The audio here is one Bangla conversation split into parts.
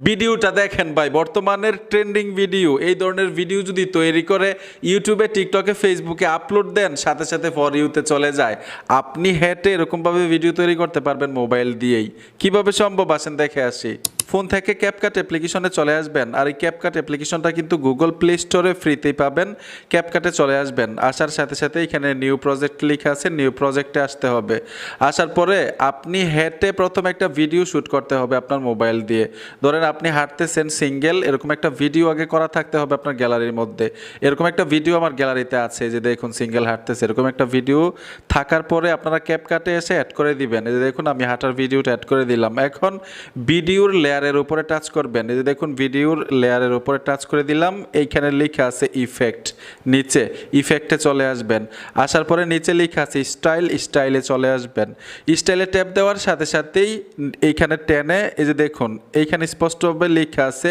ভিডিওটা দেখেন ভাই, বর্তমানের ট্রেন্ডিং ভিডিও। এই ধরনের ভিডিও যদি তৈরি করে ইউটিউবে টিকটকে ফেসবুকে আপলোড দেন, সাথে সাথে ফর ইউতে চলে যায়। আপনি হেঁটে এরকমভাবে ভিডিও তৈরি করতে পারবেন মোবাইল দিয়েই। কীভাবে সম্ভব? আছেন দেখে আসি। ফোন থেকে ক্যাপকাট অ্যাপ্লিকেশনে চলে আসবেন। আর এই ক্যাপকাট অ্যাপ্লিকেশনটা কিন্তু গুগল প্লে স্টোরে ফ্রিতেই পাবেন। ক্যাপকাটে চলে আসবেন। আসার সাথে সাথে এখানে নিউ প্রজেক্ট লেখা আছে নিউ প্রজেক্টে আসতে হবে। আসার পরে আপনি হেঁটে প্রথম একটা ভিডিও শ্যুট করতে হবে আপনার মোবাইল দিয়ে। ধরেন আপনি হাঁটতেছেন সিঙ্গেল এরকম একটা ভিডিও আগে করা থাকতে হবে আপনার গ্যালারির মধ্যে। এরকম একটা ভিডিও আমার গ্যালারিতে আছে যে দেখুন সিঙ্গেল হাঁটতেছে, এরকম একটা ভিডিও থাকার পরে আপনারা ক্যাপকাটে এসে অ্যাড করে দিবেন। এই দেখুন আমি হাঁটার ভিডিওটা অ্যাড করে দিলাম। এখন ভিডিওর লেয়ারের উপরে টাচ করবেন। এই যে দেখুন, ভিডিওর লেয়ারের উপরে টাচ করে দিলাম। এইখানে লেখা আছে ইফেক্ট নিচে ইফেক্টে চলে আসবেন। আসার পরে নিচে লেখা আছে স্টাইল স্টাইলে চলে আসবেন। স্টাইলে ট্যাপ দেওয়ার সাথে সাথেই এইখানে টেনে এই যে দেখুন, এইখানে স্পষ্টভাবে লেখা আছে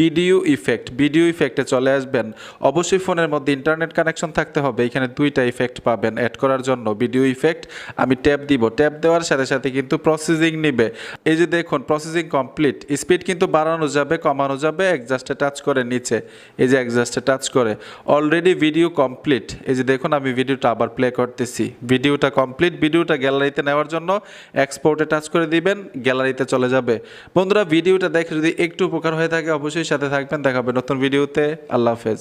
ভিডিও ইফেক্ট ভিডিও ইফেক্টে চলে আসবেন। অবশ্যই ফোনের মধ্যে ইন্টারনেট কানেকশন থাকতে হবে। এখানে দুইটা ইফেক্ট পাবেন অ্যাড করার জন্য ভিডিও ইফেক্ট আমি ট্যাপ দিব। ট্যাপ দেওয়ার সাথে সাথে কিন্তু প্রসেসিং নিবে। এই যে দেখুন প্রসেসিং কমপ্লিট স্পিড কিন্তু বাড়ানো যাবে, কমানো যাবে অ্যাডজাস্টে টাচ করে নিচে। এই যে একজাস্টে টাচ করে অলরেডি ভিডিও কমপ্লিট এই যে দেখুন, আমি ভিডিওটা আবার প্লে করতেছি। ভিডিওটা কমপ্লিট ভিডিওটা গ্যালারিতে নেওয়ার জন্য এক্সপোর্টে টাচ করে দিবেন গ্যালারিতে চলে যাবে। বন্ধুরা ভিডিওটা দেখে যদি একটু উপকার হয়ে থাকে, অবশ্যই সাথে থাকবেন। দেখাবে নতুন ভিডিওতে আল্লাহ হাফেজ।